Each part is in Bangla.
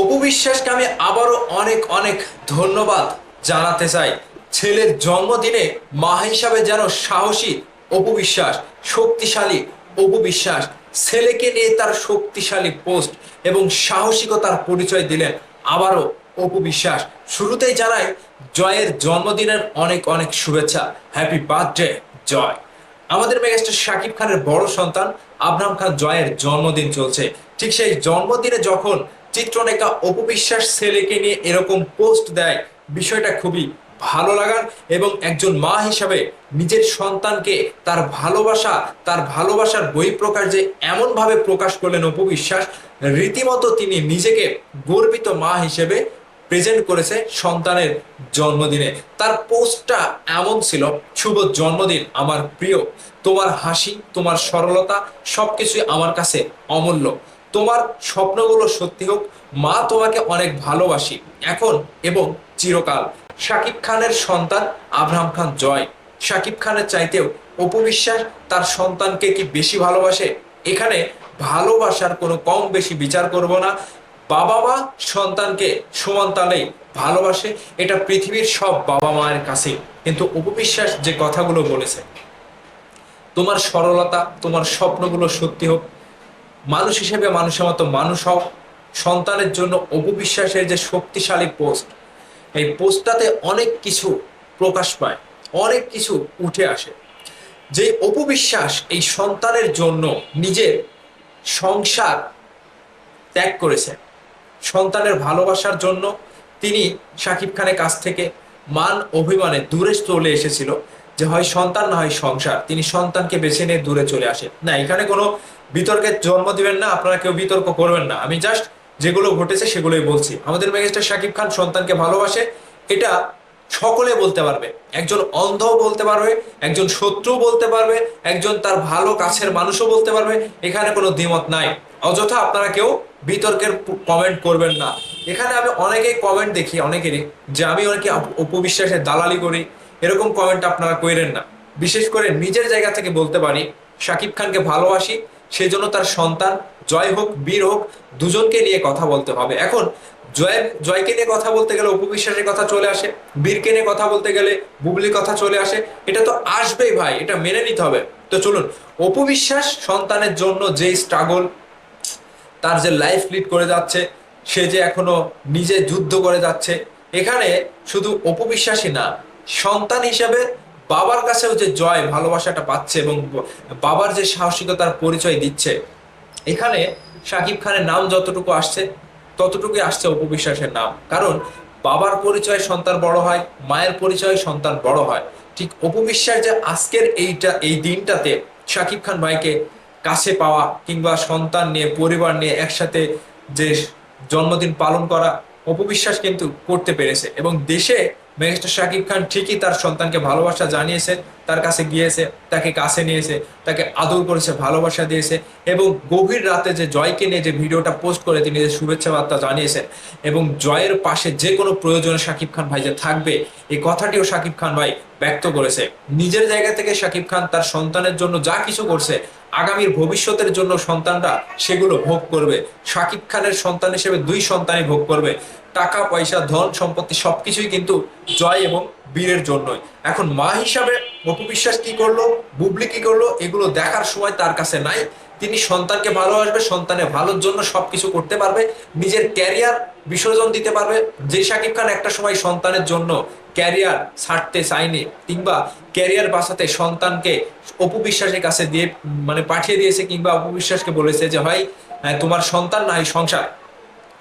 অপু বিশ্বাসকে আমি আবারও অনেক অনেক ধন্যবাদ জানাতে চাই। ছেলের জন্মদিনে মা হিসাবে যেন সাহসী অপু বিশ্বাস শক্তিশালী অপু বিশ্বাস ছেলেকে নিয়ে তার শক্তিশালী পোস্ট এবং সাহসিকতার পরিচয় দিলেন আবারও অপু বিশ্বাস শুরুতেই জানাই, জয়ের জন্মদিনের অনেক অনেক শুভেচ্ছা। Happy birthday Joy. আমাদের মেগাস্টার শাকিব খানের বড় সন্তান আবরাম খান জয়ের জন্মদিন চলছে। ঠিক সেই জন্মদিনে যখন চিত্রনায়িকা অপু বিশ্বাস ছেলেকে নিয়ে এরকম পোস্ট দেয়, বিষয়টা খুবই ভালো লাগার এবং একজন মা হিসাবে নিজের সন্তানকে তার ভালোবাসা, তার ভালোবাসার বই প্রকাশ যে এমনভাবে প্রকাশ করলেন অপবিশ্বাস, রীতিমতো তিনি নিজেকে গর্বিত মা হিসেবে প্রেজেন্ট করেছে সন্তানের জন্মদিনে। তার পোস্টটা এমন ছিল, শুভ জন্মদিন আমার প্রিয়, তোমার হাসি, তোমার সরলতা সবকিছুই আমার কাছে অমূল্য। তোমার স্বপ্নগুলো সত্যি হোক, মা তোমাকে অনেক ভালোবাসি। এখন এবং চিরকাল। শাকিব খানের সন্তান আব্রাহাম খান জয়। শাকিব খানের চাইতেও অপবিশ্বাস তার সন্তানকে কি বেশি ভালোবাসে? এখানে ভালোবাসার কোনো কম বেশি বিচার করব না। বাবা মা সন্তানকে সমান তালেই ভালোবাসে, এটা পৃথিবীর সব বাবা মায়ের কাছে। কিন্তু উপবিশ্বাস যে কথাগুলো বলেছে, তোমার সরলতা, তোমার স্বপ্নগুলো সত্যি হোক মানুষ হিসেবে মানুষের মতো মানুষ হও সন্তানের জন্য অপবিশ্বাসের যে শক্তিশালী পোস্ট, এই পোস্টটাতে অনেক কিছু প্রকাশ পায়, অনেক কিছু উঠে আসে। যে অপবিশ্বাস এই সন্তানের জন্য নিজের সংসার ত্যাগ করেছে, সন্তানের ভালোবাসার জন্য তিনি শাকিব খানের কাছ থেকে মান অভিমানে দূরে চলে এসেছিল। যে হয় সন্তান না হয় সংসার, তিনি সন্তানকে বেছে নিয়ে দূরে চলে আসেন। না, এখানে কোনো বিতর্কের জন্ম দিবেন না, আপনারা কেউ বিতর্ক করবেন না। আমি জাস্ট যেগুলো ঘটেছে সেগুলোই বলছি। আমাদের মেগাস্টার শাকিব খান সন্তানকে ভালোবাসে, এটা সকলে বলতে পারবে। একজন অন্ধ বলতে পারবে, একজন শত্রু বলতে পারবে, একজন তার ভালো কাছের মানুষও বলতে পারবে, এখানে কোনো দ্বিমত নাই। অযথা আপনারা কেউ বিতর্কের কমেন্ট করবেন না। এখানে আমি অনেকেই কমেন্ট দেখি, অনেকেরই, যে আমি অনেকে উপবিশ্বাসের দালালি করি এরকম কমেন্ট আপনারা করেন না। বিশেষ করে নিজের জায়গা থেকে বলতে পারি, শাকিব খানকে ভালোবাসি, সেজন্য তার সন্তান, জয় হোক, বীর হোক, দুজনকে নিয়ে কথা বলতে হবে। এখন জয়ের জয়কে নিয়ে কথা বলতে গেলে উপবিশ্বাসের কথা চলে আসে, বীরকে নিয়ে কথা বলতে গেলে বুবলির কথা চলে আসে। এটা তো আসবেই ভাই, এটা মেনে নিতে হবে। তো চলুন অপবিশ্বাস সন্তানের জন্য যে স্ট্রাগল তার যে লাইফ লিড করে যাচ্ছে, সে যে এখনও নিজে যুদ্ধ করে যাচ্ছে, এখানে শুধু অপবিশ্বাসী না সন্তান হিসেবে বাবার কাছেও যে জয়, ভালোবাসাটা পাচ্ছে এবং বাবার যে সাহসিকতার পরিচয় দিচ্ছে, এখানে শাকিব খানের নাম যতটুকু আসছে, ততটুকুই আসছে অপবিশ্বাসের নাম। কারণ বাবার পরিচয় সন্তান বড় হয়, মায়ের পরিচয় সন্তান বড় হয়। ঠিক অপবিশ্বাস যে আজকের এইটা, এই দিনটাতে শাকিব খান ভাইকে কাছে পাওয়া কিংবা সন্তান নিয়ে, পরিবার নিয়ে একসাথে যে জন্মদিন পালন করা অপবিশ্বাস কিন্তু করতে পেরেছে এবং দেশে মেগাস্টার শাকিব খান ঠিকই তার সন্তানকে ভালোবাসা জানিয়েছে, তার কাছে গিয়েছে, তাকে কাছে নিয়েছে, তাকে আদর করেছে, ভালোবাসা দিয়েছে এবং গভীর রাতে যে জয়কে নিয়ে যে ভিডিওটা পোস্ট করে তিনি যে শুভেচ্ছা বার্তা জানিয়েছেন এবং জয়ের পাশে যে কোনো প্রয়োজনে শাকিব খান ভাই যে থাকবে, এই কথাটিও শাকিব খান ভাই ব্যক্ত করেছে। নিজের জায়গা থেকে শাকিব খান তার সন্তানের জন্য যা কিছু করছে, আগামীর ভবিষ্যতের জন্য সন্তানরা সেগুলো ভোগ করবে। শাকিব খানের সন্তান হিসেবে দুই সন্তানই ভোগ করবে। টাকা, পয়সা, ধন, সম্পত্তি সবকিছুই কিন্তু জয় এবং বীরের জন্যই। এখন মা হিসাবে অপু বিশ্বাস কি করল? বুবলি কি করল? এগুলো দেখার সময় তার কাছে নাই। তিনি সন্তানকে ভালোবাসবে, সন্তানের ভালোর জন্য সবকিছু করতে পারবে, নিজের ক্যারিয়ার বিসর্জন দিতে পারবে। যে শাকিব খান একটা সময় সন্তানের জন্য ক্যারিয়ার ছাড়তে চায়নি, কিংবা ক্যারিয়ার বাঁচাতে সন্তানকে অপু বিশ্বাসের কাছে দিয়ে মানে পাঠিয়ে দিয়েছে, কিংবা অপু বিশ্বাসকে বলেছে যে, ভাই তোমার সন্তান নাই সংসার।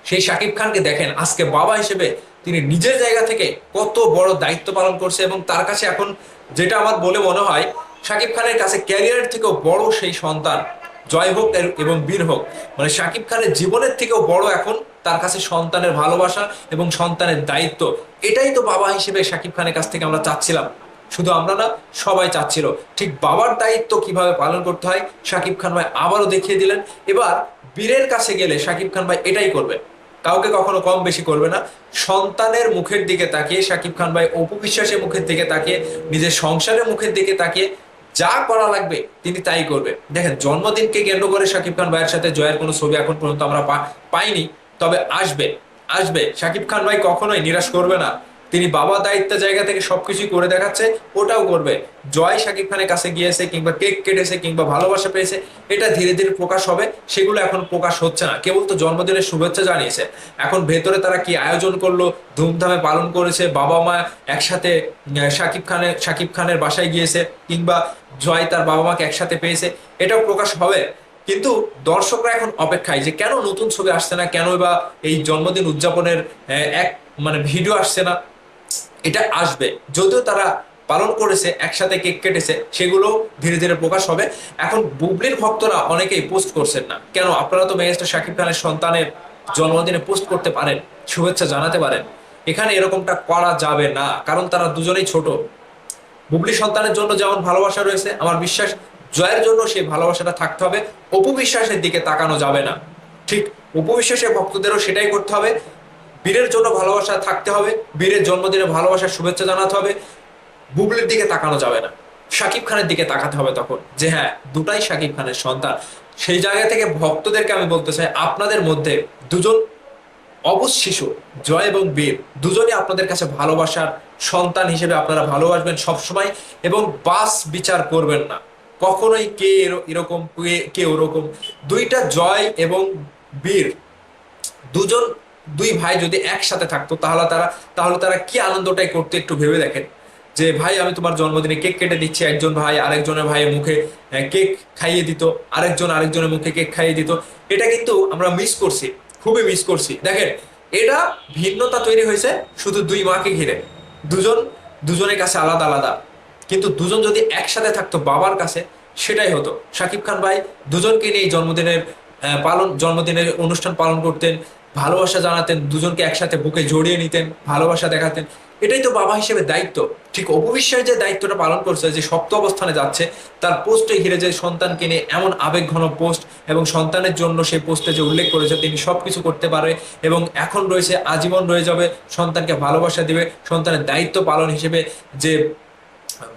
সেই শাকিব খানকে দেখেন আজকে বাবা হিসেবে তিনি নিজের জায়গা থেকে কত বড় দায়িত্ব পালন করছে এবং তার কাছে এখন যেটা আমার বলে মনে হয়, শাকিব খানের কাছে ক্যারিয়ারের থেকেও বড় সেই সন্তান, জয় হোক এবং বীর হোক। মানে শাকিব খানের জীবনের থেকেও বড় এখন তার কাছে সন্তানের ভালোবাসা এবং সন্তানের দায়িত্ব। এটাই তো বাবা হিসেবে শাকিব খানের কাছ থেকে আমরা চাচ্ছিলাম। শুধু আমরা না, সবাই চাচ্ছিল। ঠিক বাবার দায়িত্ব কীভাবে পালন করতে হয়, শাকিব খান ভাই আবারও দেখিয়ে দিলেন। এবার বীরের কাছে গেলে শাকিব খান ভাই এটাই করবে কাউকে কখনো কম বেশি করবে না। সন্তানের মুখের দিকে তাকিয়ে শাকিব খান ভাই অপু বিশ্বাসের মুখের দিকে তাকিয়ে, নিজের সংসারের মুখের দিকে তাকিয়ে যা করা লাগবে তিনি তাই করবে। দেখেন, জন্মদিনকে কেন্দ্র করে শাকিব খান ভাইয়ের সাথে জয়ের কোনো ছবি এখন পর্যন্ত আমরা পাইনি। তবে আসবে আসবে। শাকিব খান ভাই কখনোই নিরাশ করবে না। তিনি বাবা দায়িত্বের জায়গা থেকে সবকিছুই করে দেখাচ্ছে, ওটাও করবে। জয় শাকিব খানের কাছে গিয়েছে কিংবা কেক কেটেছে কিংবা ভালোবাসা পেয়েছে, এটা ধীরে ধীরে প্রকাশ হবে, সেগুলো এখন প্রকাশ হচ্ছে না। কেবল তো জন্মদিনের শুভেচ্ছা জানিয়েছে। এখন ভেতরে তারা কি আয়োজন করল, ধুমধামে পালন করেছে, বাবা মা একসাথে শাকিব খানের শাকিব খানের বাসায় গিয়েছে কিংবা জয় তার বাবা মাকে একসাথে পেয়েছে, এটাও প্রকাশ হবে। কিন্তু দর্শকরা এখন অপেক্ষায় যে কেন নতুন ছবি আসছে না কেন বা এই জন্মদিন উদযাপনের এক মানে ভিডিও আসছে না এটা আসবে। যদিও তারা পালন করেছে, একসাথে কেক কেটেছে, সেগুলো ধীরে ধীরে প্রকাশ হবে। এখন বুবলির ভক্তরা অনেকেই পোস্ট করছেন না। কেন? আপনারা তো মেয়েস্টার শাকিব খানের সন্তানের জন্মদিনে পোস্ট করতে পারেন, শুভেচ্ছা জানাতে পারেন। এখানে এরকমটা করা যাবে না, কারণ তারা দুজনেই ছোট। বুবলি সন্তানের জন্য যেমন ভালোবাসা রয়েছে, আমার বিশ্বাস জয়ের জন্য সেই ভালোবাসাটা থাকতে হবে। অপবিশ্বাসের দিকে তাকানো যাবে না। ঠিক অপু বিশ্বাসের ভক্তদেরও সেটাই করতে হবে। বীরের জন্য ভালোবাসা থাকতে হবে, বীরের জন্মদিনে ভালোবাসার শুভেচ্ছা জানাতে হবে। বুবলির দিকে তাকানো যাবে না। শাকিব খানের দিকে তাকাতে হবে তখন যে হ্যাঁ দুটাই শাকিব খানের সন্তান। সেই জায়গা থেকে ভক্তদেরকে আমি বলতে চাই, আপনাদের মধ্যে দুজন অবশ শিশু জয় এবং বীর, দুজনই আপনাদের কাছে ভালোবাসার সন্তান হিসেবে আপনারা ভালোবাসবেন সবসময় এবং বাস বিচার করবেন না। কখনোই কে এরকম, কে- কে ওরকম। দুইটা জয় এবং বীর, দুজন দুই ভাই যদি একসাথে থাকতো, তাহলে তারা তাহলে তারা কি আনন্দটাই করতে একটু ভেবে দেখেন। যে, ভাই, আমি তোমার জন্মদিনে কেক কেটে দিচ্ছি, একজন ভাই আরেকজনের ভাইয়ের মুখে কেক খাইয়ে দিত, আরেকজন আরেকজনের মুখে কেক খাইয়ে দিত। এটা কিন্তু আমরা মিস করছি, খুবই মিস করছি। দেখেন, এটা ভিন্নতা তৈরি হয়েছে, শুধু দুই মাকে ঘিরে। দুজন দুজনের কাছে আলাদা আলাদা। কিন্তু দুজন যদি একসাথে থাকতো বাবার কাছে, সেটাই হতো। শাকিব খান ভাই দুজনকে নিয়ে জন্মদিনের পালন জন্মদিনের অনুষ্ঠান পালন করতেন ভালোবাসা জানাতেন, দুজনকে একসাথে বুকে জড়িয়ে নিতেন, ভালোবাসা দেখাতেন। এটাই তো বাবা হিসেবে দায়িত্ব। ঠিক অপবিশ্বাস যে দায়িত্বটা পালন করছে, যে সপ্ত অবস্থানে যাচ্ছে, তার পোস্টে ঘিরে যে সন্তানকে নিয়ে এমন আবেগঘন পোস্ট এবং সন্তানের জন্য সেই পোস্টে যে উল্লেখ করেছে, তিনি সব কিছু করতে পারে এবং এখন রয়েছে, আজীবন রয়ে যাবে, সন্তানকে ভালোবাসা দিবে, সন্তানের দায়িত্ব পালন হিসেবে যে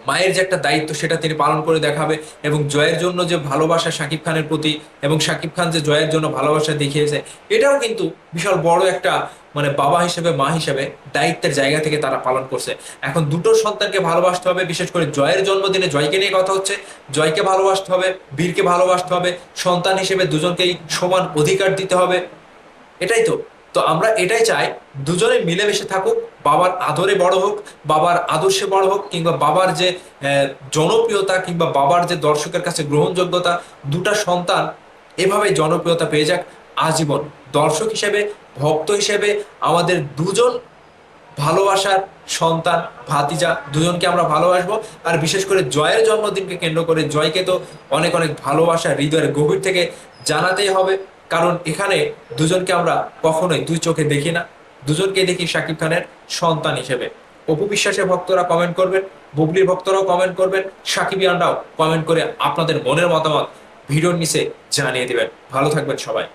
মায়ের যে একটা দায়িত্ব সেটা তিনি পালন করে দেখাবে এবং জয়ের জন্য যে ভালোবাসা শাকিব খানের প্রতি এবং শাকিব খান যে জয়ের জন্য ভালোবাসা দেখিয়েছে, এটাও কিন্তু বিশাল বড় একটা মানে বাবা হিসেবে, মা হিসেবে দায়িত্বের জায়গা থেকে তারা পালন করছে। এখন দুটো সন্তানকে ভালোবাসতে হবে, বিশেষ করে জয়ের জন্মদিনে জয়কে নিয়ে কথা হচ্ছে। জয়কে ভালোবাসতে হবে, বীরকে ভালোবাসতে হবে, সন্তান হিসেবে দুজনকেই সমান অধিকার দিতে হবে। এটাই তো। তো আমরা এটাই চাই, দুজনে মিলেমিশে থাকুক, বাবার আদরে বড় হোক, বাবার আদর্শে বড় হোক, কিংবা বাবার যে জনপ্রিয়তা, কিংবা বাবার যে দর্শকের কাছে গ্রহণযোগ্যতা, দুটা সন্তান এভাবে জনপ্রিয়তা পেয়ে যাক আজীবন। দর্শক হিসেবে, ভক্ত হিসেবে, আমাদের দুজন ভালোবাসার সন্তান, ভাতিজা, দুজনকে আমরা ভালোবাসবো। আর বিশেষ করে জয়ের জন্মদিনকে কেন্দ্র করে জয়কে তো অনেক অনেক ভালোবাসা, হৃদয়ের গভীর থেকে জানাতেই হবে। কারণ এখানে দুজনকে আমরা কখনোই দুই চোখে দেখি না। দুজনকে দেখি শাকিব খানের সন্তান হিসেবে। অপু বিশ্বাসের ভক্তরা কমেন্ট করবেন, বুবলির ভক্তরাও কমেন্ট করবেন সাকিবিয়ানরাও কমেন্ট করে আপনাদের মনের মতামত ভিডিওর নিচে জানিয়ে দেবেন। ভালো থাকবেন সবাই।